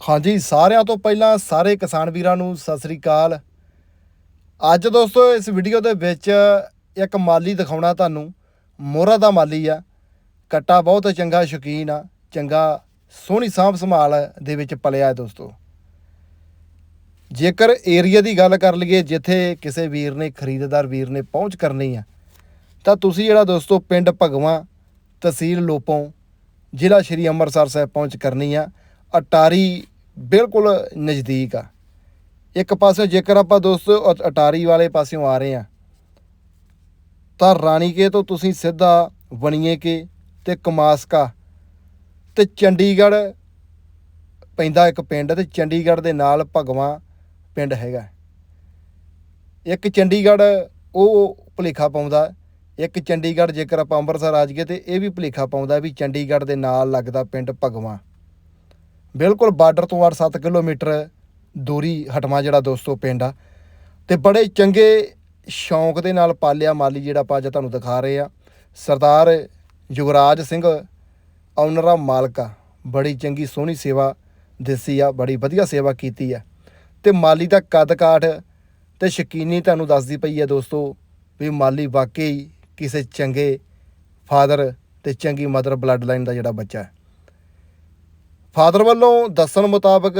ਹਾਂਜੀ, ਸਾਰਿਆਂ ਤੋਂ ਪਹਿਲਾਂ ਸਾਰੇ ਕਿਸਾਨ ਵੀਰਾਂ ਨੂੰ ਸਤਿ ਸ੍ਰੀ ਅਕਾਲ। ਅੱਜ ਦੋਸਤੋ, ਇਸ ਵੀਡੀਓ ਦੇ ਵਿੱਚ ਇੱਕ ਮਾਲੀ ਦਿਖਾਉਣਾ ਤੁਹਾਨੂੰ। ਮੋਹਰਾ ਦਾ ਮਾਲੀ ਆ। ਕੱਟਾ ਬਹੁਤ ਚੰਗਾ, ਸ਼ੌਕੀਨ ਆ। ਚੰਗਾ, ਸੋਹਣੀ ਸਾਂਭ ਸੰਭਾਲ ਦੇ ਵਿੱਚ ਪਲਿਆ ਹੈ ਦੋਸਤੋ। ਜੇਕਰ ਏਰੀਆ ਦੀ ਗੱਲ ਕਰ ਲਈਏ, ਜਿੱਥੇ ਕਿਸੇ ਵੀਰ ਨੇ, ਖਰੀਦਦਾਰ ਵੀਰ ਨੇ ਪਹੁੰਚ ਕਰਨੀ ਆ, ਤਾਂ ਤੁਸੀਂ ਜਿਹੜਾ ਦੋਸਤੋ ਪਿੰਡ ਭਗਵਾਂ ਤਹਿਸੀਲ ਲੋਪੋਂ ਜ਼ਿਲ੍ਹਾ ਸ਼੍ਰੀ ਅੰਮ੍ਰਿਤਸਰ ਸਾਹਿਬ ਪਹੁੰਚ ਕਰਨੀ ਆ। ਅਟਾਰੀ ਬਿਲਕੁਲ ਨਜ਼ਦੀਕ ਆ। ਇੱਕ ਪਾਸੇ ਜੇਕਰ ਆਪਾਂ ਦੋਸਤੋ ਅਟਾਰੀ ਵਾਲੇ ਪਾਸਿਓਂ ਆ ਰਹੇ ਆ, ਤਾਂ ਰਾਣੀਕੇ ਤੋਂ ਤੁਸੀਂ ਸਿੱਧਾ ਵਣੀਏਕੇ ਤੇ ਕਮਾਸਕਾ ਤੇ ਚੰਡੀਗੜ੍ਹ ਪੈਂਦਾ ਇੱਕ ਪਿੰਡ ਤੇ ਚੰਡੀਗੜ੍ਹ ਦੇ ਨਾਲ ਭਗਵਾਂ ਪਿੰਡ ਹੈਗਾ। ਇੱਕ ਚੰਡੀਗੜ੍ਹ ਉਹ ਭੁਲੇਖਾ ਪਾਉਂਦਾ, ਇੱਕ ਚੰਡੀਗੜ੍ਹ ਜੇਕਰ ਆਪਾਂ ਅੰਮ੍ਰਿਤਸਰ ਆ ਜਾਈਏ ਤੇ ਇਹ ਵੀ ਭੁਲੇਖਾ ਪਾਉਂਦਾ ਵੀ ਚੰਡੀਗੜ੍ਹ ਦੇ ਨਾਲ ਲੱਗਦਾ ਪਿੰਡ ਭਗਵਾਂ। ਬਿਲਕੁਲ ਬਾਰਡਰ ਤੋਂ 8-7 ਕਿਲੋਮੀਟਰ ਦੂਰੀ ਹਟਵਾ ਜਿਹੜਾ ਦੋਸਤੋ ਪਿੰਡ ਆ। ਤੇ ਬੜੇ ਚੰਗੇ ਸ਼ੌਂਕ ਦੇ ਨਾਲ ਪਾਲਿਆ ਮਾਲੀ ਜਿਹੜਾ ਆਪਾਂ ਅੱਜ ਤੁਹਾਨੂੰ ਦਿਖਾ ਰਹੇ ਆ। ਸਰਦਾਰ ਯੁਵਰਾਜ ਸਿੰਘ ਓਨਰ ਆ, ਮਾਲਕ ਆ। ਬੜੀ ਚੰਗੀ ਸੋਹਣੀ ਸੇਵਾ ਦਿੱਸੀ ਆ, ਬੜੀ ਵਧੀਆ ਸੇਵਾ ਕੀਤੀ ਆ। ਤੇ ਮਾਲੀ ਦਾ ਕੱਦ ਕਾਠ ਤੇ ਸ਼ਕੀਨੀ ਤੁਹਾਨੂੰ ਦੱਸਦੀ ਪਈ ਆ ਦੋਸਤੋ ਵੀ ਮਾਲੀ ਵਾਕਈ ਕਿਸੇ ਚੰਗੇ ਫਾਦਰ ਤੇ ਚੰਗੀ ਮਦਰ ਬਲੱਡ ਲਾਈਨ ਦਾ ਜਿਹੜਾ ਬੱਚਾ ਹੈ। ਫਾਦਰ ਵੱਲੋਂ ਦੱਸਣ ਮੁਤਾਬਕ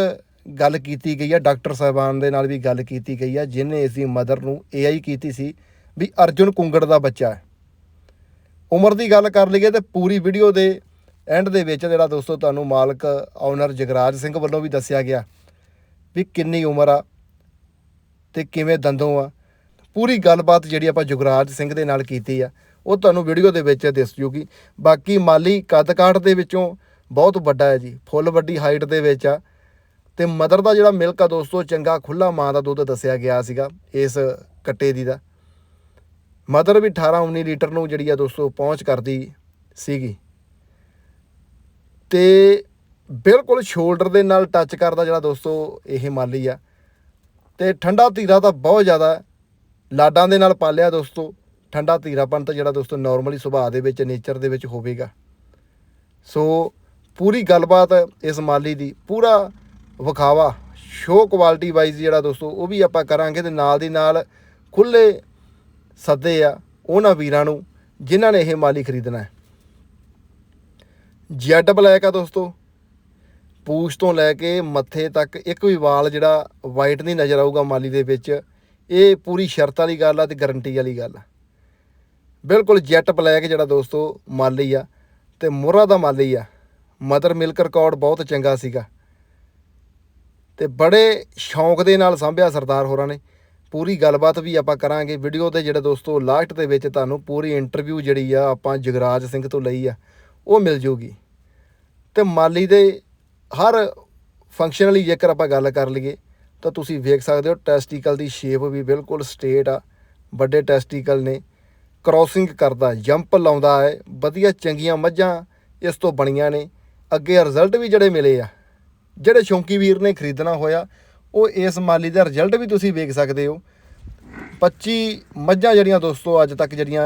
ਗੱਲ ਕੀਤੀ ਗਈ ਹੈ, ਡਾਕਟਰ ਸਾਹਿਬਾਨ ਦੇ ਨਾਲ ਵੀ ਗੱਲ ਕੀਤੀ ਗਈ ਹੈ ਜਿਨੇ ਇਸ ਦੀ ਮਦਰ ਨੂੰ ਏਆਈ ਕੀਤੀ ਸੀ ਵੀ ਅਰਜੁਨ ਕੁੰਗੜ ਦਾ ਬੱਚਾ ਹੈ। ਉਮਰ ਦੀ ਗੱਲ ਕਰ ਲਈਏ ਤੇ ਪੂਰੀ ਵੀਡੀਓ ਦੇ ਐਂਡ ਦੇ ਵਿੱਚ ਜਿਹੜਾ ਦੋਸਤੋ ਤੁਹਾਨੂੰ ਮਾਲਕ ਓਨਰ ਜਗਰਾਜ ਸਿੰਘ ਵੱਲੋਂ ਵੀ ਦੱਸਿਆ ਗਿਆ ਵੀ ਕਿੰਨੀ ਉਮਰ ਆ ਤੇ ਕਿਵੇਂ ਦੰਦੋਂ ਆ। ਪੂਰੀ ਗੱਲਬਾਤ ਜਿਹੜੀ ਆਪਾਂ ਜੁਗਰਾਜ ਸਿੰਘ ਦੇ ਨਾਲ ਕੀਤੀ ਆ, ਉਹ ਤੁਹਾਨੂੰ ਵੀਡੀਓ ਦੇ ਵਿੱਚ ਦਿਸ ਜੂਗੀ। ਬਾਕੀ ਮਾਲੀ ਕੱਦ ਦੇ ਵਿੱਚੋਂ ਬਹੁਤ ਵੱਡਾ ਹੈ ਜੀ, ਫੁੱਲ ਵੱਡੀ ਹਾਈਟ ਦੇ ਵਿੱਚ ਆ। ਤੇ ਮਦਰ ਦਾ ਜਿਹੜਾ ਮਿਲਕ ਆ ਦੋਸਤੋ ਚੰਗਾ ਖੁੱਲਾ ਮਾਂ ਦਾ ਦੁੱਧ ਦੱਸਿਆ ਗਿਆ ਸੀਗਾ ਇਸ ਕੱਟੇ ਦੀ ਦਾ। ਮਦਰ ਵੀ 18 19 ਲੀਟਰ ਨੂੰ ਜਿਹੜੀ ਆ ਦੋਸਤੋ ਪਹੁੰਚ ਕਰਦੀ ਸੀਗੀ। ਤੇ ਬਿਲਕੁਲ ਸ਼ੋਲਡਰ ਦੇ ਨਾਲ ਟੱਚ ਕਰਦਾ ਜਿਹੜਾ ਦੋਸਤੋ, ਇਹ ਮਾਲੀ ਆ। ਤੇ ਠੰਡਾ ਧੀਰਾ ਤਾਂ ਬਹੁਤ ਜ਼ਿਆਦਾ ਲਾਡਾਂ ਦੇ ਨਾਲ ਪਾਲਿਆ ਦੋਸਤੋ, ਠੰਡਾ ਧੀਰਾਪਨ ਤਾਂ ਜਿਹੜਾ ਦੋਸਤੋ ਨਾਰਮਲੀ ਸੁਭਾਅ ਦੇ ਵਿੱਚ ਨੇਚਰ ਦੇ ਵਿੱਚ ਹੋਵੇਗਾ। ਸੋ ਪੂਰੀ ਗੱਲਬਾਤ ਇਸ ਮਾਲੀ ਦੀ, ਪੂਰਾ ਵਿਖਾਵਾ ਸ਼ੋ ਕੁਆਲਿਟੀ ਵਾਈਜ਼ ਜਿਹੜਾ ਦੋਸਤੋ, ਉਹ ਵੀ ਆਪਾਂ ਕਰਾਂਗੇ ਤੇ ਨਾਲ ਦੀ ਨਾਲ ਖੁੱਲੇ ਸੱਦੇ ਆ ਉਹਨਾਂ ਵੀਰਾਂ ਨੂੰ ਜਿਨ੍ਹਾਂ ਨੇ ਇਹ ਮਾਲੀ ਖਰੀਦਣਾ ਹੈ। ਜੈਡ ਬਲੈਕ ਆ ਦੋਸਤੋ। ਪੂਛ ਤੋਂ ਲੈ ਕੇ ਮੱਥੇ ਤੱਕ ਇੱਕ ਵੀ ਵਾਲ ਜਿਹੜਾ ਵਾਈਟ ਨਹੀਂ ਨਜ਼ਰ ਆਊਗਾ ਮਾਲੀ ਦੇ ਵਿੱਚ, ਇਹ ਪੂਰੀ ਸ਼ਰਤ ਵਾਲੀ ਗੱਲ ਆ ਤੇ ਗਾਰੰਟੀ ਵਾਲੀ ਗੱਲ ਆ। ਬਿਲਕੁਲ ਜੈਟ ਬਲੈਕ ਜਿਹੜਾ ਦੋਸਤੋ ਮਾਲੀ ਆ ਤੇ ਮੋਹਰਾ ਦਾ ਮਾਲੀ ਆ। ਮਦਰ ਮਿਲਕ ਰਿਕਾਰਡ ਬਹੁਤ ਚੰਗਾ ਸੀਗਾ। ਤੇ ਬੜੇ ਸ਼ੌਂਕ ਦੇ ਨਾਲ ਸੰਭਿਆ ਸਰਦਾਰ ਹੋਰਾਂ ਨੇ। ਪੂਰੀ ਗੱਲਬਾਤ ਵੀ ਆਪਾਂ ਕਰਾਂਗੇ। ਵੀਡੀਓ ਤੇ ਜਿਹੜਾ ਦੋਸਤੋ, ਲਾਸਟ ਦੇ ਵਿੱਚ ਤੁਹਾਨੂੰ ਪੂਰੀ ਇੰਟਰਵਿਊ ਜਿਹੜੀ ਆ ਆਪਾਂ ਜਗਰਾਜ ਸਿੰਘ ਤੋਂ ਲਈ ਆ, ਉਹ ਮਿਲ ਜੂਗੀ। ਤੇ ਮਾਲੀ ਦੇ ਹਰ ਫੰਕਸ਼ਨਲੀ ਜੇਕਰ ਆਪਾਂ ਗੱਲ ਕਰ ਲਈਏ, ਤਾਂ ਤੁਸੀਂ ਵੇਖ ਸਕਦੇ ਹੋ ਟੈਸਟੀਕਲ ਦੀ ਸ਼ੇਪ ਵੀ ਬਿਲਕੁਲ ਸਟੇਟ ਆ। ਵੱਡੇ ਟੈਸਟੀਕਲ ਨੇ। ਕ੍ਰਾਸਿੰਗ ਕਰਦਾ ਜੰਪ ਲਾਉਂਦਾ ਹੈ। ਵਧੀਆ ਚੰਗੀਆਂ ਮੱਝਾਂ ਇਸ ਤੋਂ ਬਣੀਆਂ ਨੇ। ਅੱਗੇ ਰਿਜ਼ਲਟ ਵੀ ਜਿਹੜੇ ਮਿਲੇ ਆ, ਜਿਹੜੇ ਸ਼ੌਂਕੀ ਵੀਰ ਨੇ ਖਰੀਦਣਾ ਹੋਇਆ, ਉਹ ਇਸ ਮਾਲੀ ਦਾ ਰਿਜ਼ਲਟ ਵੀ ਤੁਸੀਂ ਵੇਖ ਸਕਦੇ ਹੋ। 25 ਮੱਝਾਂ ਜਿਹੜੀਆਂ ਦੋਸਤੋ, ਅੱਜ ਤੱਕ ਜਿਹੜੀਆਂ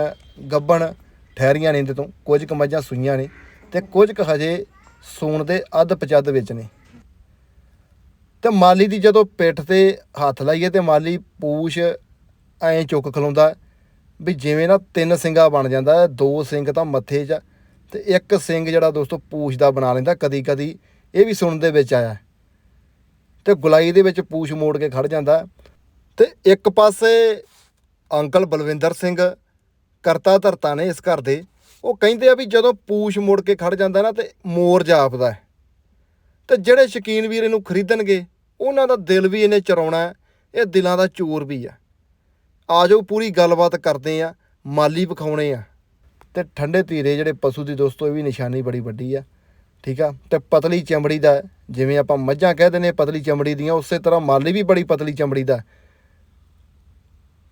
ਗੱਬਣ ਠਹਿਰੀਆਂ ਨੇ ਇਹਦੇ ਤੋਂ, ਕੁਝ ਕੁ ਮੱਝਾਂ ਸੂਈਆਂ ਨੇ ਤੇ ਕੁਝ ਕੁ ਹਜੇ ਸੂਣ ਦੇ ਅੱਧ ਪਚੱਦ ਵਿੱਚ ਨੇ। ਤੇ ਮਾਲੀ ਦੀ ਜਦੋਂ ਪਿੱਠ ਤੇ ਹੱਥ ਲਾਈਏ ਤੇ ਮਾਲੀ ਪੂਛ ਐਂ ਚੁੱਕ ਖਲਾਉਂਦਾ ਵੀ ਜਿਵੇਂ ਨਾ ਤਿੰਨ ਸਿੰਗਾ ਬਣ ਜਾਂਦਾ, ਦੋ ਸਿੰਘ ਤਾਂ ਮੱਥੇ 'ਚ ਤੇ ਇੱਕ ਸਿੰਘ ਜਿਹੜਾ ਦੋਸਤੋ ਪੂਛ ਦਾ ਬਣਾ ਲੈਂਦਾ ਕਦੀ ਕਦੀ ਇਹ ਵੀ ਸੁਣਨ ਦੇ ਵਿੱਚ ਆਇਆ। ਤੇ ਗੁਲਾਈ ਦੇ ਵਿੱਚ ਪੂਛ ਮੋੜ ਕੇ ਖੜ ਜਾਂਦਾ। ਹੈ। ਤੇ ਇੱਕ ਪਾਸੇ ਅੰਕਲ ਬਲਵਿੰਦਰ ਸਿੰਘ ਕਰਤਾ ਧਰਤਾ ਨੇ ਇਸ ਘਰ ਦੇ। ਉਹ ਕਹਿੰਦੇ ਆ ਵੀ ਜਦੋਂ ਪੂਛ ਮੋੜ ਕੇ ਖੜ ਜਾਂਦਾ ਨਾ, ਤੇ ਮੋਰ ਜਾਪਦਾ ਹੈ। ਤੇ ਜਿਹੜੇ ਸ਼ਕੀਨ ਵੀਰ ਇਹਨੂੰ ਖਰੀਦਣਗੇ, ਉਹਨਾਂ ਦਾ ਦਿਲ ਵੀ ਇਹਨੇ ਚਰਾਉਣਾ ਇਹ ਦਿਲਾਂ ਦਾ ਚੋਰ ਵੀ ਆ। ਆ ਜਾਓ, ਪੂਰੀ ਗੱਲਬਾਤ ਕਰਦੇ ਆ, ਮਾਲੀ ਵਿਖਾਉਣੇ ਆ। ਤੇ ਠੰਡੇ ਧੀਰੇ ਜਿਹੜੇ ਪਸ਼ੂ ਦੀ ਦੋਸਤੋ, ਇਹ ਵੀ ਨਿਸ਼ਾਨੀ ਬੜੀ ਵੱਡੀ ਆ, ਠੀਕ ਆ? ਤੇ ਪਤਲੀ ਚਮੜੀ ਦਾ, ਜਿਵੇਂ ਆਪਾਂ ਮੱਝਾਂ ਕਹਿ ਦਿੰਦੇ ਪਤਲੀ ਚਮੜੀ ਦੀਆਂ, ਉਸੇ ਤਰ੍ਹਾਂ ਮਾਲੀ ਵੀ ਬੜੀ ਪਤਲੀ ਚਮੜੀ ਦਾ। ਹੈ।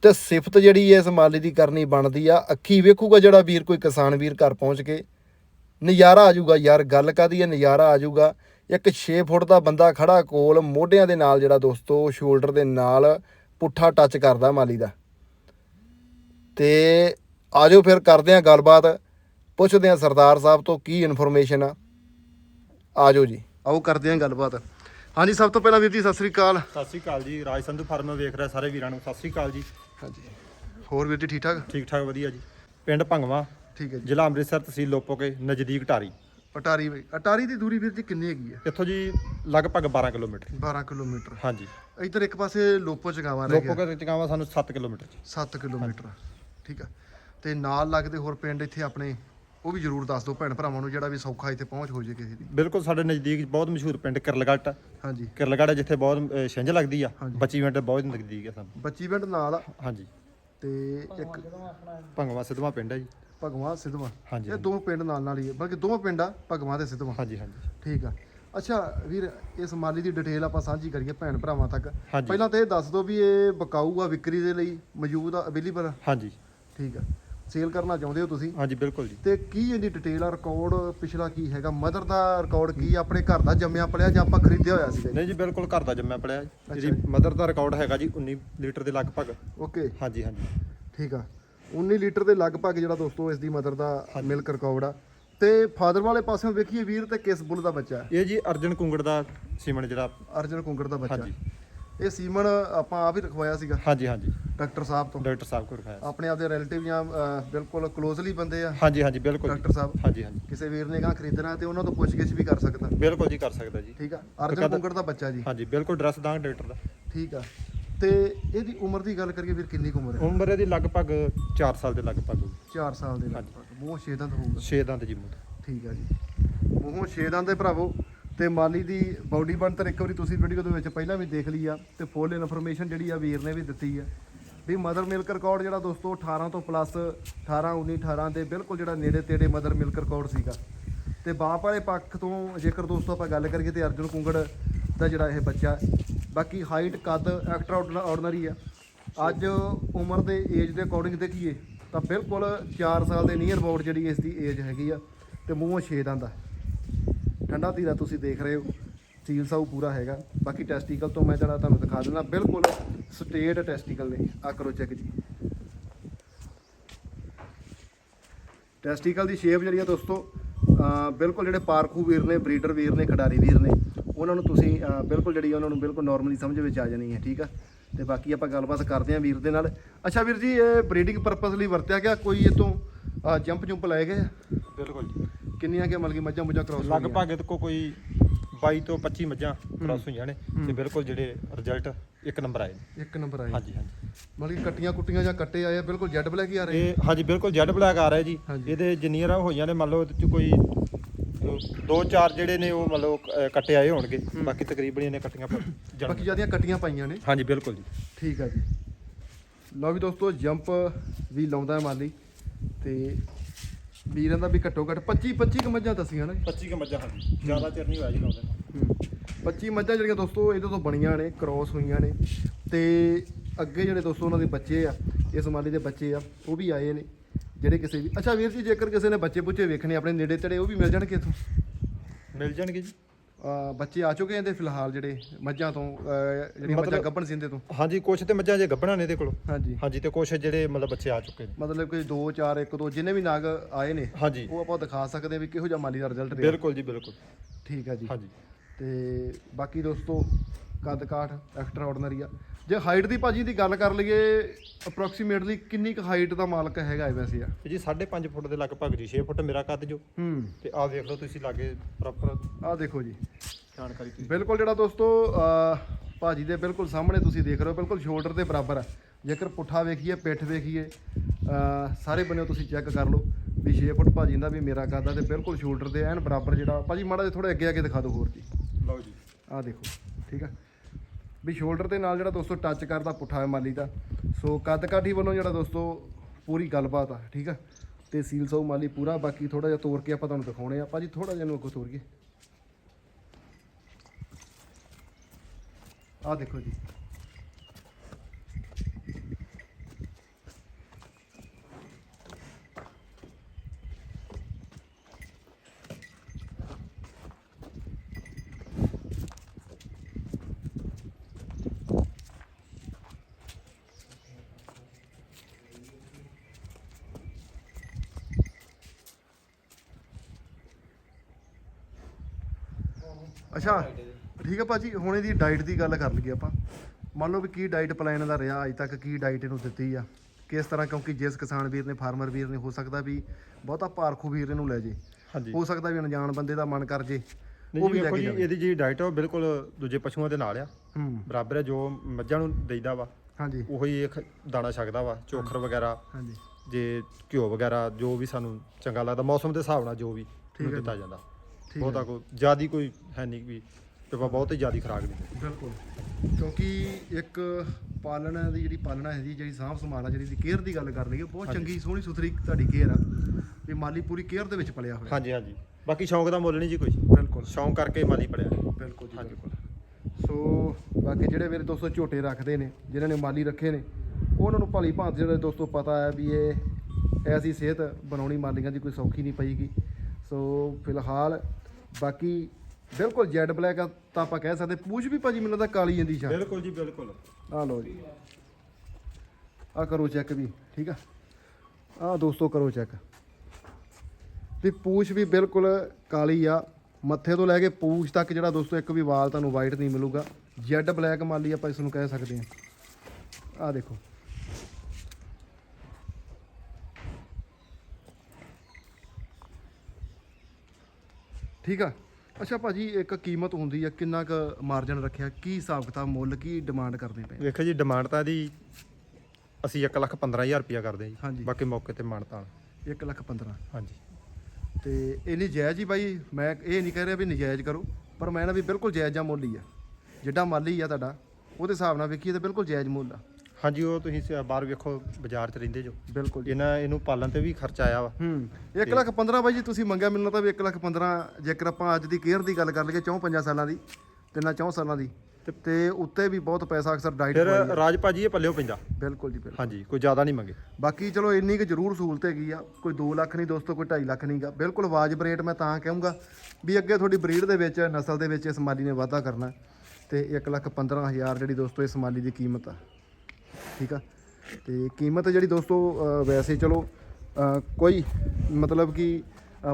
ਤੇ ਸਿਫਤ ਜਿਹੜੀ ਇਸ ਮਾਲੀ ਦੀ ਕਰਨੀ ਬਣਦੀ ਆ, ਅੱਖੀ ਵੇਖੂਗਾ ਜਿਹੜਾ ਵੀਰ, ਕੋਈ ਕਿਸਾਨ ਵੀਰ ਘਰ ਪਹੁੰਚ ਕੇ। ਨਜ਼ਾਰਾ ਆ ਜਾਊਗਾ ਯਾਰ, ਗੱਲ ਕਾਦੀ ਹੈ ਨਜ਼ਾਰਾ ਆ ਜਾਊਗਾ ਇੱਕ 6 ਫੁੱਟ ਦਾ ਬੰਦਾ ਖੜਾ ਕੋਲ ਮੋਢਿਆਂ ਦੇ ਨਾਲ ਜਿਹੜਾ ਦੋਸਤੋ ਸ਼ੋਲਡਰ ਦੇ ਨਾਲ ਪੁੱਠਾ ਟੱਚ ਕਰਦਾ ਮਾਲੀ ਦਾ। ਤੇ ਆਜੋ ਫਿਰ ਕਰਦੇ ਆ ਗੱਲਬਾਤ। ਪੁੱਛਦੇ ਆ ਸਰਦਾਰ ਸਾਹਿਬ ਤੋਂ ਕੀ ਇਨਫੋਰਮੇਸ਼ਨ ਆ। ਆਜੋ ਜੀ। ਆਓ ਕਰਦੇ ਆ ਗੱਲਬਾਤ। ਹਾਂਜੀ ਸਭ ਤੋਂ ਪਹਿਲਾਂ ਵੀਰ ਜੀ ਸਤਿ ਸ੍ਰੀ ਅਕਾਲ। ਸਤਿ ਸ੍ਰੀ ਅਕਾਲ ਜੀ। ਰਾਜ ਸੰਧੂ ਫਾਰਮ ਵੇਖ ਰਿਹਾ ਸਾਰੇ ਵੀਰਾਂ ਨੂੰ। ਸਤਿ ਸ੍ਰੀ ਅਕਾਲ ਜੀ। ਹਾਂਜੀ। ਹੋਰ ਵੀਰ ਜੀ ਠੀਕ ਠਾਕ? ਠੀਕ ਠਾਕ ਵਧੀਆ ਜੀ। ਪਿੰਡ ਭੰਗਵਾ। ਠੀਕ ਹੈ ਜੀ। ਜ਼ਿਲ੍ਹਾ ਅੰਮ੍ਰਿਤਸਰ ਤਹਿਸੀਲ ਲੋਪੋਕੇ ਨਜ਼ਦੀਕ ਢਾਰੀ ਅਟਾਰੀ ਬਈ। ਅਟਾਰੀ ਦੀ ਦੂਰੀ ਵੀਰ ਜੀ ਕਿੰਨੀ ਹੈਗੀ ਆ? ਇੱਥੋਂ ਜੀ ਲਗਭਗ 12 ਕਿਲੋਮੀਟਰ। 12 ਕਿਲੋਮੀਟਰ। ਹਾਂਜੀ। ਇੱਧਰ ਇੱਕ ਪਾਸੇ ਲੋਪੋ ਚਗਾਵਾ ਰਹਿ ਗਿਆ। ਲੋਪੋਕੇ ਚਕਾਵਾ ਸਾਨੂੰ 7 ਕਿਲੋਮੀਟਰ ਜੀ 7 ਕਿਲੋਮੀਟਰ। ਠੀਕ ਆ। ਤੇ ਨਾਲ ਲੱਗਦੇ ਹੋਰ ਪਿੰਡ ਇੱਥੇ ਆਪਣੇ ਉਹ ਵੀ ਜਰੂਰ ਦੱਸ ਦਿਓ ਭੈਣ ਭਰਾਵਾਂ ਨੂੰ ਜਿਹੜਾ ਵੀ ਸੌਖਾ ਇੱਥੇ ਪਹੁੰਚ ਹੋ ਜੇ ਕਿਸੇ ਦੀ। ਬਿਲਕੁਲ ਸਾਡੇ ਨਜ਼ਦੀਕ ਬਹੁਤ ਮਸ਼ਹੂਰ ਪਿੰਡ ਕਿਰਲਗੱਟ ਆ। ਹਾਂਜੀ। ਕਿਰਲਗੱਟ ਆ ਜਿੱਥੇ ਬਹੁਤ ਅ, ਛਿੰਝ ਲੱਗਦੀ ਆ। ਬੱਚੀ ਪਿੰਡ ਬਹੁਤ ਨਜ਼ਦੀਕ ਆ ਸਾਨੂੰ। ਬੱਚੀ ਪਿੰਡ ਨਾਲ ਆ। ਹਾਂਜੀ। ਤੇ ਇੱਕ ਭੰਗਵਾ ਸਿੱਧਵਾਂ ਪਿੰਡ ਆ ਜੀ। ਭਗਵਾਨ ਸਿੱਧਵਾਂ। ਹਾਂਜੀ, ਇਹ ਦੋ ਪਿੰਡ ਨਾਲ ਨਾਲ ਹੀ ਹੈ ਬਲਕਿ ਦੋਵੇਂ ਪਿੰਡ ਆ ਭਗਵਾਨ ਤੇ ਸਿੱਧਵਾਂ। ਹਾਂਜੀ ਹਾਂਜੀ। ਠੀਕ ਆ। ਅੱਛਾ ਵੀਰ ਇਸ ਮਾਲੀ ਦੀ ਡਿਟੇਲ ਆਪਾਂ ਸਾਂਝੀ ਕਰੀਏ ਭੈਣ ਭਰਾਵਾਂ ਤੱਕ। ਹਾਂਜੀ। ਪਹਿਲਾਂ ਤਾਂ ਇਹ ਦੱਸ ਦਿਓ ਵੀ ਇਹ ਬਕਾਊ ਆ ਵਿਕਰੀ ਦੇ ਲਈ ਮੌਜੂਦ ਆ ਅਵੇਲੇਬਲ ਆ? ਹਾਂਜੀ। ਠੀਕ ਆ। ਸੇਲ ਕਰਨਾ ਚਾਹੁੰਦੇ ਹੋ ਤੁਸੀਂ? ਹਾਂਜੀ ਬਿਲਕੁਲ ਜੀ। ਤੇ ਕੀ ਇਹਦੀ ਡਿਟੇਲ ਆ ਰਿਕਾਰਡ ਪਿਛਲਾ ਕੀ ਹੈਗਾ? ਮਦਰ ਦਾ ਰਿਕਾਰਡ ਕੀ? ਆਪਣੇ ਘਰ ਦਾ ਜੰਮਿਆ ਪਲਿਆ ਜਾਂ ਆਪਾਂ ਖਰੀਦਿਆ ਹੋਇਆ ਸੀਗਾ ਨਹੀਂ ਜੀ ਬਿਲਕੁਲ ਘਰ ਦਾ ਜੰਮਿਆ ਅੱਛਾ ਇਹਦੀ ਮਦਰ ਦਾ ਰਿਕਾਰਡ ਹੈਗਾ ਜੀ 19 ਲੀਟਰ ਦੇ ਲਗਭਗ। ਓਕੇ ਹਾਂਜੀ ਹਾਂਜੀ। ਠੀਕ ਆ। 19 ਲੀਟਰ ਦੇ ਲਗਭਗ ਜਿਹੜਾ ਦੋਸਤੋ ਇਸ ਦੀ ਮਦਰ ਦਾ ਮਿਲਕ ਰਿਕਾਰਡ ਆ। ਤੇ ਫਾਦਰ ਵਾਲੇ ਪਾਸਿਓਂ ਵੇਖੀਏ ਵੀਰ ਤੇ ਕਿਸ ਬੁੱਲ ਦਾ ਬੱਚਾ? ਹੈ ਇਹ ਜੀ ਅਰਜਨ ਕੁੰਗੜ ਦਾ ਸੀਮਨ ਜਿਹੜਾ ਅਰਜਨ ਕੁੰਗੜ ਦਾ ਬੱਚਾ। ਹਾਂਜੀ। ਇਹ ਸੀਮਨ ਆਪਾਂ ਆਪ ਹੀ ਰਖਵਾਇਆ ਸੀਗਾ। ਹਾਂਜੀ ਹਾਂਜੀ। ਡਾਕਟਰ ਸਾਹਿਬ ਤੋਂ। ਡਾਕਟਰ ਸਾਹਿਬ ਕੋਲ ਰਖਾਇਆ ਆਪਣੇ ਆਪਦੇ ਰਿਲੇਟਿਵ ਜਾਂ ਬਿਲਕੁਲ ਕਲੋਜ਼ਲੀ ਬੰਦੇ ਆ। ਹਾਂਜੀ ਹਾਂਜੀ ਬਿਲਕੁਲ ਜੀ। ਡਾਕਟਰ ਸਾਹਿਬ। ਹਾਂਜੀ ਹਾਂਜੀ। ਕਿਸੇ ਵੀਰ ਨੇ ਕਹਾ ਖਰੀਦਣਾ ਤੇ ਉਹਨਾਂ ਤੋਂ ਪੁੱਛਗਿੱਛ ਵੀ ਕਰ ਸਕਦਾ। ਬਿਲਕੁਲ ਜੀ ਕਰ ਸਕਦਾ ਜੀ। ਠੀਕ ਆ? ਅਰਜਨ ਕੁੰਗੜ ਦਾ ਬੱਚਾ ਜੀ। ਹਾਂਜੀ ਬਿਲਕੁਲ ਡਰੈਸ ਦਾਂਗੇ ਡਾਕਟਰ ਦਾ। ਠੀਕ ਆ। ਤੇ ਇਹਦੀ ਉਮਰ ਦੀ ਗੱਲ ਕਰੀਏ ਵੀਰ ਕਿੰਨੀ ਕੁ ਉਮਰ ਹੈ? ਉਮਰ ਇਹਦੀ ਲਗਭਗ 4 ਸਾਲ ਦੇ ਲਗਭਗ 4 ਸਾਲ ਦੇ ਲਗਭਗ। ਮੂੰਹ ਛੇ ਦੰਦ ਹੋਊਗਾ। 6 ਦੰਦ ਜੀ ਠੀਕ ਆ ਜੀ। ਮੂੰਹੋਂ ਛੇ ਦੰਦ ਦੇ ਭਰਾਵੋ ਤੇ ਮਾਲੀ ਦੀ ਬਾਡੀ ਬਣਤਰ ਇੱਕ ਵਾਰੀ ਤੁਸੀਂ ਵੀਡੀਓ ਦੇ ਵਿੱਚ ਪਹਿਲਾਂ ਵੀ ਦੇਖ ਲਈ ਆ ਤੇ ਫੁੱਲ ਇਨਫੋਰਮੇਸ਼ਨ ਜਿਹੜੀ ਆ ਵੀਰ ਨੇ ਵੀ ਦਿੱਤੀ ਆ। ਵੀ ਮਦਰ ਮਿਲਕ ਰਿਕਾਰਡ ਜਿਹੜਾ ਦੋਸਤੋ 18 ਤੋਂ ਪਲੱਸ 18 19 18 ਦੇ ਬਿਲਕੁਲ ਜਿਹੜਾ ਨੇੜੇ ਤੇੜੇ ਮਦਰ ਮਿਲਕ ਰਿਕਾਰਡ ਸੀਗਾ। ਤੇ ਬਾਪ ਵਾਲੇ ਪੱਖ ਤੋਂ ਜੇਕਰ ਦੋਸਤੋ ਆਪਾਂ ਗੱਲ ਕਰੀਏ ਤੇ ਅਰਜੁਨ ਕੁੰਗੜ ਦਾ ਜਿਹੜਾ ਇਹ ਬੱਚਾ, ਬਾਕੀ ਹਾਈਟ ਕੱਦ ਐਕਸਟਰਾ ਆਰਡੀਨਰੀ ਆ। ਅੱਜ ਉਮਰ ਦੇ ਏਜ ਦੇ ਅਕੋਰਡਿੰਗ ਦੇਖੀਏ ਤਾਂ ਬਿਲਕੁਲ 4 ਸਾਲ ਦੇ ਨੀਅਰ ਅਬਾਊਟ ਜਿਹੜੀ ਇਸ ਦੀ ਏਜ ਹੈਗੀ ਆ ਤੇ ਮੂੰਹੋਂ ਛੇ ਦੰਦ ਆ। ਠੰਡਾ ਧੀਰਾ ਤੁਸੀਂ ਦੇਖ ਰਹੇ ਹੋ। ਸੀਲ ਸਾਊ ਪੂਰਾ ਹੈਗਾ। ਬਾਕੀ ਟੈਸਟੀਕਲ ਤੋਂ ਮੈਂ ਜਿਹੜਾ ਤੁਹਾਨੂੰ ਦਿਖਾ ਦਿੰਦਾ, ਬਿਲਕੁਲ ਸਟੇਟ ਟੈਸਟੀਕਲ ਨੇ। ਆ ਕਰੋ ਚੈੱਕ ਜੀ। ਟੈਸਟੀਕਲ ਦੀ ਸ਼ੇਪ ਜਿਹੜੀ ਆ ਦੋਸਤੋ ਬਿਲਕੁਲ ਜਿਹੜੇ ਪਾਰਖੂ ਵੀਰ ਨੇ ਬਰੀਡਰ ਵੀਰ ਨੇ, ਖਿਡਾਰੀ ਵੀਰ ਨੇ, ਉਹਨਾਂ ਨੂੰ ਤੁਸੀਂ ਬਿਲਕੁਲ ਜਿਹੜੀ ਉਹਨਾਂ ਨੂੰ ਬਿਲਕੁਲ ਨਾਰਮਲੀ ਸਮਝ ਵਿੱਚ ਆ ਜਾਣੀ ਹੈ, ਠੀਕ ਆ? ਤੇ ਬਾਕੀ ਆਪਾਂ ਗੱਲਬਾਤ ਕਰਦੇ ਹਾਂ ਵੀਰ ਦੇ ਨਾਲ। ਅੱਛਾ ਵੀਰ ਜੀ, ਇਹ ਬਰੀਡਿੰਗ ਪਰਪਸ ਲਈ ਵਰਤਿਆ ਗਿਆ, ਕੋਈ ਇਹ ਤੋਂ ਜੰਪ ਜੁੰਪ ਲਾਏ ਗਏ ਬਿਲਕੁਲ ਕਿੰਨੀਆਂ ਕਿ ਮਤਲਬ ਕਿ ਮੱਝਾਂ ਮੁੱਝਾਂ ਕ੍ਰਾਸ ਲਗਭਗ ਇਹਦੇ ਕੋ ਕੋਈ 22 ਤੋਂ 25 ਮੱਝਾਂ ਕ੍ਰਾਸ ਹੋਈਆਂ ਨੇ ਤੇ ਬਿਲਕੁਲ ਜਿਹੜੇ ਰਿਜ਼ਲਟ ਇੱਕ ਨੰਬਰ ਆਏ ਨੇ। ਇੱਕ ਨੰਬਰ ਆਏ ਹਾਂਜੀ ਹਾਂਜੀ। ਮਤਲਬ ਕਿ ਕੱਟੀਆਂ ਕੁੱਟੀਆਂ ਜਾਂ ਕੱਟੇ ਆਏ ਆ ਬਿਲਕੁਲ ਜੈਡ ਬਲੈਕ ਹੀ ਆ ਰਹੇ ਇਹ ਹਾਂਜੀ ਬਿਲਕੁਲ ਜੈਡ ਬਲੈਕ ਆ ਰਿਹਾ ਜੀ। ਹਾਂਜੀ। ਇਹਦੇ ਜਿੰਨੀਆਂ ਹੋਈਆਂ ਨੇ ਮੰਨ ਲਓ ਇਹਦੇ ਚ ਕੋਈ ਦੋ ਚਾਰ ਜਿਹੜੇ ਨੇ ਉਹ ਮੰਨ ਲਓ ਕੱਟੇ ਆਏ ਹੋਣਗੇ। ਬਾਕੀ ਤਕਰੀਬਨ ਇਹਨੇ ਕੱਟੀਆਂ ਪ- ਬਾਕੀ ਜਿਆਦੀਆਂ ਕੱਟੀਆਂ ਪਾਈਆਂ ਨੇ। ਹਾਂਜੀ ਬਿਲਕੁਲ ਜੀ। ਠੀਕ ਆ ਜੀ। ਲਓ ਵੀ ਦੋਸਤੋ ਜੰਪ ਵੀ ਲਾਉਂਦਾ ਹੈ ਮਾਲੀ। ਤੇ ਵੀਰਾਂ ਦਾ ਵੀ ਘੱਟੋ ਘੱਟ 25 25 ਕ ਮੱਝਾਂ ਦਸੀਆਂ ਨੇ। 25 ਕ ਮੱਝਾਂ ਹਾਂਜੀ। ਜ਼ਿਆਦਾ ਚਿਰ ਨਹੀਂ ਹੋਇਆ ਜੀ ਲਾਉਂਦੇ 25 ਮੱਝਾਂ ਜਿਹੜੀਆਂ ਦੋਸਤੋ ਇਹਦੇ ਤੋਂ ਬਣੀਆਂ ਨੇ ਕ੍ਰਾਸ ਹੋਈਆਂ ਨੇ। ਤੇ ਅੱਗੇ ਜਿਹੜੇ ਦੋਸਤੋ ਉਹਨਾਂ ਦੇ ਬੱਚੇ ਆ ਇਸ ਮਾਲੀ ਦੇ ਬੱਚੇ ਆ ਉਹ ਵੀ ਆਏ ਨੇ। ਜਿਹੜੇ ਕਿਸੇ ਵੀ ਅੱਛਾ ਵੀਰ ਜੀ ਜੇਕਰ ਕਿਸੇ ਨੇ ਬੱਚੇ ਪੁੱਛੇ ਵੇਖਣੇ ਆਪਣੇ ਨੇੜੇ ਤੇੜੇ ਉਹ ਵੀ ਮਿਲ ਜਾਣਗੇ ਇੱਥੋਂ? ਮਿਲ ਜਾਣਗੇ ਜੀ। ਬੱਚੇ ਆ ਚੁੱਕੇ ਇਹਦੇ ਫਿਲਹਾਲ ਜਿਹੜੇ ਮੱਝਾਂ ਤੋਂ ਜਿਹੜੀਆਂ ਮੱਝਾਂ ਗੱਭਣ ਸਿੰਦੇ ਤੋਂ। ਹਾਂਜੀ ਕੁਛ ਤੇ ਮੱਝਾਂ ਜੇ ਗੱਭਣਾ ਨੇ ਇਹਦੇ ਕੋਲ। ਹਾਂਜੀ। ਹਾਂਜੀ ਤੇ ਕੁਛ ਜਿਹੜੇ ਮਤਲਬ ਬੱਚੇ ਆ ਚੁੱਕੇ ਨੇ। ਮਤਲਬ ਕਿ 2 4 1 2 ਜਿੰਨੇ ਵੀ ਨਾਗ ਆਏ ਨੇ ਹਾਂਜੀ। ਉਹ ਆਪਾਂ ਦਿਖਾ ਸਕਦੇ ਹਾਂ ਵੀ ਕਿਹੋ ਜਿਹਾ ਮਾਲੀ ਦਾ ਰਿਜ਼ਲਟ ਰਿਹਾ। ਬਿਲਕੁਲ ਜੀ ਬਿਲਕੁਲ। ਠੀਕ ਹੈ ਜੀ। ਹਾਂਜੀ। ਤੇ ਬਾਕੀ ਦੋਸਤੋ ਕੱਦ ਕਾਠ ਐਕਸਟਰਾ ਆਰਡੀਨਰੀ ਆ। ਜੇ ਹਾਈਟ ਦੀ ਭਾਜੀ ਦੀ ਗੱਲ ਕਰ ਲਈਏ ਅਪਰੋਕਸੀਮੇਟਲੀ ਕਿੰਨੀ ਕੁ ਹਾਈਟ ਦਾ ਮਾਲਕ ਹੈਗਾ ਇਹ ਵੈਸੇ ਆ? ਤੇ ਜੀ 5.5 ਫੁੱਟ ਦੇ ਲਗਭਗ ਜੀ 6 ਫੁੱਟ ਮੇਰਾ ਕੱਦ ਜੋ। ਹੂੰ। ਤੇ ਆਹ ਦੇਖ ਲਓ ਤੁਸੀਂ ਲਾਗੇ ਪ੍ਰੋਪਰ ਆਹ ਦੇਖੋ ਜੀ। ਜਾਣਕਾਰੀ ਤੁਸੀਂ ਬਿਲਕੁਲ ਜਿਹੜਾ ਦੋਸਤੋ ਭਾਜੀ ਦੇ ਬਿਲਕੁਲ ਸਾਹਮਣੇ ਤੁਸੀਂ ਦੇਖ ਰਹੇ ਹੋ ਬਿਲਕੁਲ ਸ਼ੋਲਡਰ ਦੇ ਬਰਾਬਰ ਆ। ਜੇਕਰ ਪੁੱਠਾ ਵੇਖੀਏ ਪਿੱਠ ਵੇਖੀਏ ਸਾਰੇ ਬੰਨੇ ਤੁਸੀਂ ਚੈੱਕ ਕਰ ਲਓ ਵੀ 6 ਫੁੱਟ ਭਾਜੀ ਦਾ ਵੀ ਮੇਰਾ ਕੱਦ ਆ ਤੇ ਬਿਲਕੁਲ ਸ਼ੋਲਡਰ ਦੇ ਐਨ ਬਰਾਬਰ ਜਿਹੜਾ ਭਾਜੀ ਮਾੜਾ ਜਿਹਾ ਥੋੜਾ ਅੱਗੇ ਅੱਗੇ ਦਿਖਾ ਦਿਓ ਹੋਰ ਜੀ। ਲਓ ਜੀ। ਆਹ ਦੇਖੋ ਠੀਕ ਆ? ਵੀ ਸ਼ੋਲਡਰ ਦੇ ਨਾਲ ਜਿਹੜਾ ਦੋਸਤੋ ਟੱਚ ਕਰਦਾ ਪੁੱਠਾ ਮਾਲੀ ਦਾ। ਸੋ ਕੱਦ ਕਾਠੀ ਵੱਲੋਂ ਜਿਹੜਾ ਦੋਸਤੋ ਪੂਰੀ ਗੱਲਬਾਤ ਆ, ਠੀਕ ਆ? ਤੇ ਸੀਲ ਸੋ ਮਾਲੀ ਪੂਰਾ, ਬਾਕੀ ਥੋੜਾ ਜਿਹਾ ਤੋੜ ਕੇ ਆਪਾਂ ਤੁਹਾਨੂੰ ਦਿਖਾਉਣੇ ਆ। ਭਾਜੀ ਥੋੜਾ ਜਿਹਾ ਨੂੰ ਅੱਗੋਂ ਤੋੜੀਏ ਆਹ ਦੇਖੋ ਜੀ। ਅੱਛਾ ਠੀਕ ਹੈ ਭਾਜੀ ਹੁਣ ਇਹਦੀ ਡਾਈਟ ਦੀ ਗੱਲ ਕਰ ਲਈਏ ਆਪਾਂ। ਮੰਨ ਲਓ ਵੀ ਕੀ ਡਾਈਟ ਪਲਾਨ ਦਾ ਰਿਹਾ ਅੱਜ ਤੱਕ ਕੀ ਡਾਈਟ ਇਹਨੂੰ ਦਿੱਤੀ ਆ। ਕਿਸ ਤਰ੍ਹਾਂ ਕਿਉਂਕਿ ਜਿਸ ਕਿਸਾਨ ਵੀਰ ਨੇ ਫਾਰਮਰ ਵੀਰ ਨੇ ਹੋ ਸਕਦਾ ਵੀ ਬਹੁਤਾ ਪਾਰਖੂ ਵੀਰ ਇਹਨੂੰ ਲੈ ਜੇ। ਹਾਂਜੀ। ਹੋ ਸਕਦਾ ਵੀ ਅਣਜਾਣ ਬੰਦੇ ਦਾ ਮਨ ਕਰ ਜੇ ਉਹ ਵੀ ਕੇ ਜੀ ਇਹਦੀ ਜਿਹੜੀ ਡਾਈਟ ਆ ਉਹ ਬਿਲਕੁਲ ਦੂਜੇ ਪਸ਼ੂਆਂ ਦੇ ਨਾਲ ਆ। ਬਰਾਬਰ ਹੈ ਜੋ ਮੱਝਾਂ ਨੂੰ ਦੇਈਦਾ ਵਾ ਹਾਂਜੀ। ਉਹੀ ਇਹ ਖ- ਦਾਣਾ ਛਕਦਾ ਵਾ ਚੋਖਰ ਵਗੈਰਾ ਹਾਂਜੀ। ਜੇ ਘਿਓ ਵਗੈਰਾ ਜੋ ਵੀ ਸਾਨੂੰ ਚੰਗਾ ਲੱਗਦਾ ਮੌਸਮ ਦੇ ਹਿਸਾਬ ਨਾਲ ਜੋ ਵੀ ਦਿੱਤਾ ਜਾਂਦਾ। ਬਹੁਤਾ ਕੋਈ ਜਿਆਦੀ ਕੋਈ ਹੈ ਨਹੀਂ ਵੀ ਤੇ ਆਪਾਂ ਬਹੁਤ ਹੀ ਜਿਆਦੀ ਖਰਾਕ ਨਹੀਂ ਦਿੰਦੇ ਬਿਲਕੁਲ। ਕਿਉਂਕਿ ਇੱਕ ਪਾਲਣਾ ਦੀ ਜਿਹੜੀ ਪਾਲਣਾ ਹੈ ਦੀ ਜਿਹੜੀ ਸਾਂਭ ਸੰਭਾਲ ਆ ਜਿਹੜੀ ਦੀ ਕੇਅਰ ਦੀ ਗੱਲ ਕਰ ਲਈਏ ਬਹੁਤ। ਚੰਗੀ ਸੋਹਣੀ ਸੁਥਰੀ ਤੁਹਾਡੀ ਕੇਅਰ ਆ। ਵੀ ਮਾਲੀ ਪੂਰੀ ਕੇਅਰ ਦੇ ਵਿੱਚ ਪਲਿਆ ਹੋਇਆ। ਹਾਂਜੀ ਹਾਂਜੀ। ਬਾਕੀ ਸ਼ੌਂਕ ਦਾ ਮੁੱਲ ਨਹੀਂ ਜੀ ਕੋਈ। ਬਿਲਕੁਲ। ਸ਼ੌਂਕ ਕਰਕੇ ਮਾਲੀ ਪੜਿਆ ਬਿਲਕੁਲ ਜੀ ਹਾਂਜੀ। ਬਿਲਕੁਲ। ਸੋ ਬਾਕੀ ਜਿਹੜੇ ਮੇਰੇ ਦੋਸਤੋ ਝੋਟੇ ਰੱਖਦੇ ਨੇ ਜਿਨ੍ਹਾਂ ਨੇ ਮਾਲੀ ਰੱਖੇ ਨੇ ਉਹਨਾਂ ਨੂੰ ਭਲੀ ਭਾਂਤ ਜਿਹੜੇ ਦੋਸਤੋ ਪਤਾ ਹੈ ਵੀ ਇਹ ਐਸੀ ਸਿਹਤ ਬਣਾਉਣੀ ਮਾਲੀਆਂ ਦੀ ਕੋਈ ਸੌਖੀ ਨਹੀਂ ਪਈਗੀ। ਸੋ ਫਿਲਹਾਲ ਬਾਕੀ ਬਿਲਕੁਲ ਜੈਡ ਬਲੈਕ ਆ ਤਾਂ ਆਪਾਂ ਕਹਿ ਸਕਦੇ ਪੂਛ ਵੀ ਭਾਜੀ ਮੈਨੂੰ ਤਾਂ ਕਾਲੀ ਜਾਂਦੀ ਸ਼ਾ ਬਿਲਕੁਲ ਜੀ ਬਿਲਕੁਲ। ਆ ਲਓ ਜੀ। ਆ ਕਰੋ ਚੈੱਕ ਵੀ ਠੀਕ ਆ? ਆ ਦੋਸਤੋ ਕਰੋ ਚੈੱਕ। ਵੀ ਪੂਛ ਵੀ ਬਿਲਕੁਲ ਕਾਲੀ ਆ। ਮੱਥੇ ਤੋਂ ਲੈ ਕੇ ਪੂਛ ਤੱਕ ਜਿਹੜਾ ਦੋਸਤੋ ਇੱਕ ਵੀ ਵਾਲ ਤੁਹਾਨੂੰ ਵਾਈਟ ਨਹੀਂ ਮਿਲੂਗਾ। ਜੈਡ ਬਲੈਕ ਮਾਲੀ ਆਪਾਂ ਇਸ ਨੂੰ ਕਹਿ ਸਕਦੇ ਹਾਂ। ਆ ਦੇਖੋ। ਠੀਕ ਆ? ਅੱਛਾ ਭਾਜੀ ਇੱਕ ਕੀਮਤ ਹੁੰਦੀ ਆ ਕਿੰਨਾ ਕੁ ਮਾਰਜਨ ਰੱਖਿਆ? ਕੀ ਹਿਸਾਬ ਕਿਤਾਬ ਮੁੱਲ ਕੀ ਡਿਮਾਂਡ ਕਰਦੇ ਪਏ ਵੇਖੋ ਜੀ ਡਿਮਾਂਡ ਤਾਂ ਇਹਦੀ ਅਸੀਂ 1 ਲੱਖ 15000 ਰੁਪਇਆ ਕਰਦੇ ਹਾਂ ਹਾਂਜੀ। ਜੀ ਬਾਕੀ ਮੌਕੇ ਤੇ ਮਾਨਤਾਨ 1 ਲੱਖ 15 ਹਾਂਜੀ। ਤੇ ਇਹ ਨਹੀਂ ਜਾਇਜ਼ ਹੀ ਬਾਈ ਮੈਂ ਇਹ ਨਹੀਂ ਕਹਿ ਰਿਹਾ ਵੀ ਨਜਾਇਜ਼ ਕਰੋ ਪਰ ਮੈਂ ਨਾ ਵੀ ਬਿਲਕੁਲ ਜਾਇਜ਼ ਆ ਮੁੱਲ ਹੀ ਆ। ਜਿੱਡਾ ਮਾਲੀ ਆ ਤੁਹਾਡਾ ਉਹਦੇ ਹਿਸਾਬ ਨਾਲ ਵੇਖੀਏ ਤਾਂ ਬਿਲਕੁਲ ਜਾਇਜ਼ ਮੁੱਲ ਆ। ਹਾਂਜੀ ਉਹ ਤੁਸੀਂ ਸ- ਬਾਹਰ ਵੇਖੋ ਬਾਜ਼ਾਰ 'ਚ ਰਹਿੰਦੇ ਜੋ। ਬਿਲਕੁਲ ਜੀ। ਇਹਨਾਂ ਇਹਨੂੰ ਪਾਲਣ ਤੇ ਵੀ ਖਰਚਾ ਆਇਆ ਵਾ। ਹੂੰ 1 ਲੱਖ 15 ਬਾਈ ਜੀ ਤੁਸੀਂ ਮੰਗਿਆ ਮੈਨੂੰ ਤਾਂ ਵੀ 1 ਲੱਖ 15 ਜੇਕਰ ਆਪਾਂ ਅੱਜ ਦੀ ਕੇਅਰ ਦੀ ਗੱਲ ਕਰ ਲਈਏ ਚੌਂ ਪੰਜਾਂ ਸਾਲਾਂ ਦੀ ਤਿੰਨਾਂ ਚੌਂ ਸਾਲਾਂ ਦੀ ਤੇ ਉੱਤੇ ਵੀ ਬਹੁਤ ਪੈਸਾ ਅਕਸਰ ਡਾਈਟ ਫਿਰ ਰਾਜ ਭਾਜੀ ਇਹ ਪੱਲਿਓ ਪੈਂਦਾ ਬਿਲਕੁਲ ਜੀ ਬਿਲਕੁਲ। ਹਾਂਜੀ ਕੋਈ ਜ਼ਿਆਦਾ ਨਹੀਂ ਮੰਗੇ। ਬਾਕੀ ਚਲੋ ਇੰਨੀ ਕੁ ਜ਼ਰੂਰ ਸਹੂਲਤ ਹੈਗੀ ਆ ਕੋਈ 2 ਲੱਖ ਨਹੀਂ ਦੋਸਤੋ ਕੋਈ 2.5 ਲੱਖ ਨਹੀਂਗਾ। ਬਿਲਕੁਲ ਵਾਜਬ ਰੇਟ ਮੈਂ ਤਾਂ ਕਹੂੰਗਾ ਵੀ ਅੱਗੇ ਤੁਹਾਡੀ ਬਰੀਡ ਦੇ ਵਿੱਚ ਨਸਲ ਦੇ ਵਿੱਚ ਇਸ ਮਾਲੀ ਨੇ ਵਾਧਾ ਕਰਨਾ ਤੇ 1 ਲੱਖ 15 ਹਜ਼ਾਰ ਜਿਹੜੀ ਦੋਸਤੋ ਇਸ ਮਾਲੀ ਦੀ ਕੀਮਤ ਆ। ਠੀਕ ਆ? ਤੇ ਕੀਮਤ ਜਿਹੜੀ ਦੋਸਤੋ ਵੈਸੇ ਚਲੋ ਕੋਈ ਮਤਲਬ ਕਿ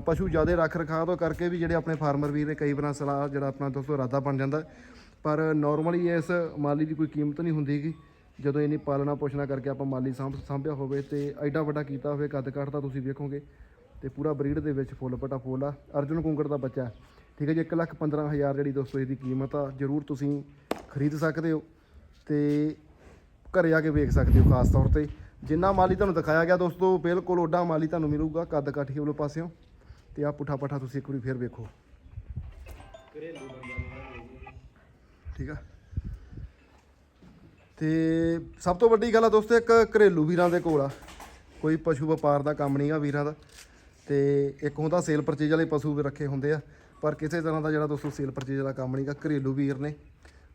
ਪਸ਼ੂ ਜ਼ਿਆਦਾ ਰੱਖ ਰਖਾਅ ਤੋਂ ਕਰਕੇ ਵੀ ਜਿਹੜੇ ਆਪਣੇ ਫਾਰਮਰ ਵੀਰ ਨੇ, ਕਈ ਵਾਰ ਸਲਾਹ ਜਿਹੜਾ ਆਪਣਾ ਦੋਸਤੋ ਇਰਾਦਾ ਬਣ ਜਾਂਦਾ। ਪਰ ਨਾਰਮਲੀ ਇਸ ਮਾਲੀ ਦੀ ਕੋਈ ਕੀਮਤ ਨਹੀਂ ਹੁੰਦੀਗੀ ਜਦੋਂ ਇਹਨੀ ਪਾਲਣਾ ਪੋਸ਼ਣਾ ਕਰਕੇ ਆਪਾਂ ਮਾਲੀ ਸਾਂਭ, ਸਾਂਭਿਆ ਹੋਵੇ ਤੇ ਐਡਾ ਵੱਡਾ ਕੀਤਾ ਹੋਵੇ, ਕੱਦ ਕਾਠ ਤਾਂ ਤੁਸੀਂ ਵੇਖੋਗੇ। ਤੇ ਪੂਰਾ ਬਰੀਡ ਦੇ ਵਿੱਚ ਫੁੱਲ ਪਟਾ ਫੁੱਲ ਆ। ਅਰਜੁਨ ਕੁੰਗੜ ਦਾ ਬੱਚਾ। ਠੀਕ ਹੈ ਜੀ 1 ਲੱਖ 15 ਹਜ਼ਾਰ ਜਿਹੜੀ ਦੋਸਤੋ ਇਹਦੀ ਕੀਮਤ ਆ, ਜਰੂਰ ਤੁਸੀਂ ਖਰੀਦ ਸਕਦੇ ਹੋ। ਤੇ ਘਰੇ ਆ ਕੇ ਵੇਖ ਸਕਦੇ ਹੋ ਖਾਸ ਤੌਰ ਤੇ। ਜਿੰਨਾ ਮਾਲੀ ਤੁਹਾਨੂੰ ਦਿਖਾਇਆ ਗਿਆ ਦੋਸਤੋ, ਬਿਲਕੁਲ ਓਡਾ ਮਾਲੀ ਤੁਹਾਨੂੰ ਮਿਲੂਗਾ ਕੱਦ ਕਾਠੀ ਵਾਲੇ ਪਾਸਿਓਂ। ਤੇ ਆ ਪੁੱਠਾ ਪੱਠਾ ਤੁਸੀਂ ਇੱਕ ਵਾਰੀ ਫੇਰ ਵੇਖੋ। ਠੀਕ ਆ? ਤੇ ਸਭ ਤੋਂ ਵੱਡੀ ਗੱਲ ਆ ਦੋਸਤੋ, ਇੱਕ ਘਰੇਲੂ ਵੀਰਾਂ ਦੇ ਕੋਲ ਆ। ਕੋਈ ਪਸ਼ੂ ਵਪਾਰ ਦਾ ਕੰਮ ਨਹੀਂਗਾ ਵੀਰਾਂ ਦਾ। ਤੇ ਇੱਕ ਹੁੰਦਾ ਸੇਲ ਪਰਚੇਜ ਵਾਲੇ ਪਸ਼ੂ ਵੀ ਰੱਖੇ ਹੁੰਦੇ ਆ। ਪਰ ਕਿਸੇ ਤਰ੍ਹਾਂ ਦਾ ਜਿਹੜਾ ਦੋਸਤੋ ਸੇਲ ਪਰਚੇਜ ਵਾਲਾ ਕੰਮ ਨਹੀਂਗਾ ਘਰੇਲੂ ਵੀਰ ਨੇ।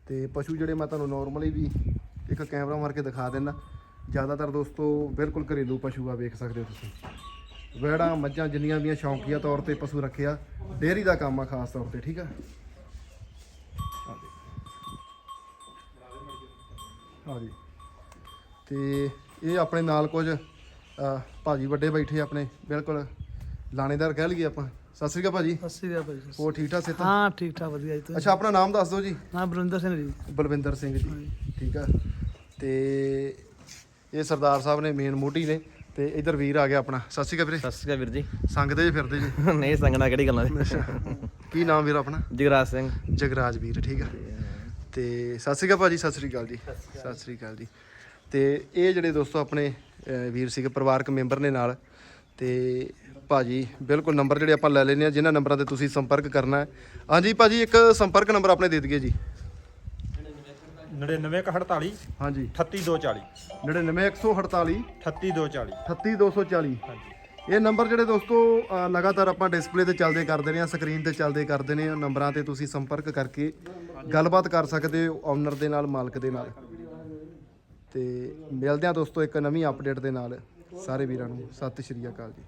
ਤੇ ਪਸ਼ੂ ਜਿਹੜੇ ਮੈਂ ਤੁਹਾਨੂੰ ਨਾਰਮਲੀ ਵੀ ਇੱਕ ਕੈਮਰਾ ਮਾਰ ਕੇ ਦਿਖਾ ਦਿੰਦਾ। ਜ਼ਿਆਦਾਤਰ ਦੋਸਤੋ ਬਿਲਕੁਲ ਘਰੇਲੂ ਪਸ਼ੂ ਆ ਵੇਖ ਸਕਦੇ ਹੋ ਤੁਸੀਂ। ਵੈੜਾਂ ਮੱਝਾਂ ਜਿੰਨੀਆਂ ਵੀ ਸ਼ੌਂਕੀਆ ਤੌਰ ਤੇ ਪਸ਼ੂ ਰੱਖਿਆ। ਡੇਅਰੀ ਦਾ ਕੰਮ ਆ ਖਾਸ ਤੌਰ ਤੇ ਠੀਕ ਆ? ਹਾਂਜੀ। ਤੇ ਇਹ ਆਪਣੇ ਨਾਲ ਕੁਝ ਭਾਜੀ ਵੱਡੇ ਬੈਠੇ ਆਪਣੇ ਬਿਲਕੁਲ ਲਾਣੇਦਾਰ ਕਹਿ ਲਈਏ ਆਪਾਂ। ਸਤਿ ਸ੍ਰੀ ਅਕਾਲ ਭਾਜੀ। ਸਤਿ ਸ਼੍ਰੀ ਅਕਾਲ ਭਾਈ ਜੀ। ਹੋਰ ਠੀਕ ਠਾਕ ਸਿੱਤ ਹਾਂ ਠੀਕ ਠਾਕ ਵਧੀਆ ਜੀ ਤੁਸੀਂ ਅੱਛਾ ਆਪਣਾ ਨਾਮ ਦੱਸ ਦਿਓ ਜੀ। ਹਾਂ ਬਰਿੰਦਰ ਸਿੰਘ ਜੀ। ਬਲਵਿੰਦਰ ਸਿੰਘ ਜੀ ਠੀਕ ਆ। ਤੇ ਇਹ ਸਰਦਾਰ ਸਾਹਿਬ ਨੇ ਮੇਨ ਮੋਢੀ ਨੇ ਤੇ ਇਧਰ ਵੀਰ ਆ ਗਿਆ ਆਪਣਾ। ਸਤਿ ਸ਼੍ਰੀ ਅਕਾਲ ਵੀਰੇ। ਸਤਿ ਸ਼੍ਰੀ ਅਕਾਲ ਵੀਰ ਜੀ। ਸੰਗਦੇ ਜੇ ਫਿਰਦੇ ਜੀ। ਨਹੀਂ ਸੰਗਣਾ ਕਿਹੜੀ ਗੱਲਾਂ ਦੀ? ਕੀ ਨਾਮ ਵੀਰ ਆਪਣਾ? ਜਗਰਾਜ ਸਿੰਘ। ਜਗਰਾਜ ਵੀਰ ਠੀਕ ਆ। ਤੇ ਸਤਿ ਸ਼੍ਰੀ ਅਕਾਲ ਭਾਜੀ ਸਤਿ ਸ਼੍ਰੀ ਅਕਾਲ ਜੀ। ਸਤਿ ਸ਼੍ਰੀ ਅਕਾਲ। ਜੀ। ਤੇ ਇਹ ਜਿਹੜੇ ਦੋਸਤੋ ਆਪਣੇ ਵੀਰ ਸੀਗੇ ਪਰਿਵਾਰਕ ਮੈਂਬਰ ਨੇ ਨਾਲ ਤੇ ਭਾਜੀ ਬਿਲਕੁਲ ਨੰਬਰ ਜਿਹੜੇ ਆਪਾਂ ਲੈ ਲੈਨੇ ਆ ਜਿਨ੍ਹਾਂ ਨੰਬਰਾਂ ਤੇ ਤੁਸੀਂ ਸੰਪਰਕ ਕਰਨਾ ਹੈ। ਹਾਂਜੀ ਭਾਜੀ ਇੱਕ ਸੰਪਰਕ ਨੰਬਰ ਆਪਣੇ ਦੇ ਦਈਏ ਜੀ। 99148 ਹਾਂਜੀ। 38240 99148 38240 38240 ਹਾਂਜੀ। ਇਹ ਨੰਬਰ ਜਿਹੜੇ ਦੋਸਤੋ ਲਗਾਤਾਰ ਆਪਾਂ ਡਿਸਪਲੇ ਤੇ ਚੱਲਦੇ ਕਰਦੇ ਨੇ ਆ ਸਕਰੀਨ ਤੇ ਚੱਲਦੇ ਕਰਦੇ ਨੇ ਨੰਬਰਾਂ ਤੇ ਤੁਸੀਂ ਸੰਪਰਕ ਕਰਕੇ ਗੱਲਬਾਤ ਕਰ ਸਕਦੇ ਹੋ ਓਨਰ ਦੇ ਨਾਲ ਮਾਲਕ ਦੇ ਨਾਲ। ਤੇ ਮਿਲਦੇ ਆ ਦੋਸਤੋ ਇੱਕ ਨਵੀਂ ਅਪਡੇਟ ਦੇ ਨਾਲ। ਸਾਰੇ ਵੀਰਾਂ ਨੂੰ ਸਤਿ ਸ਼੍ਰੀ ਅਕਾਲ ਜੀ।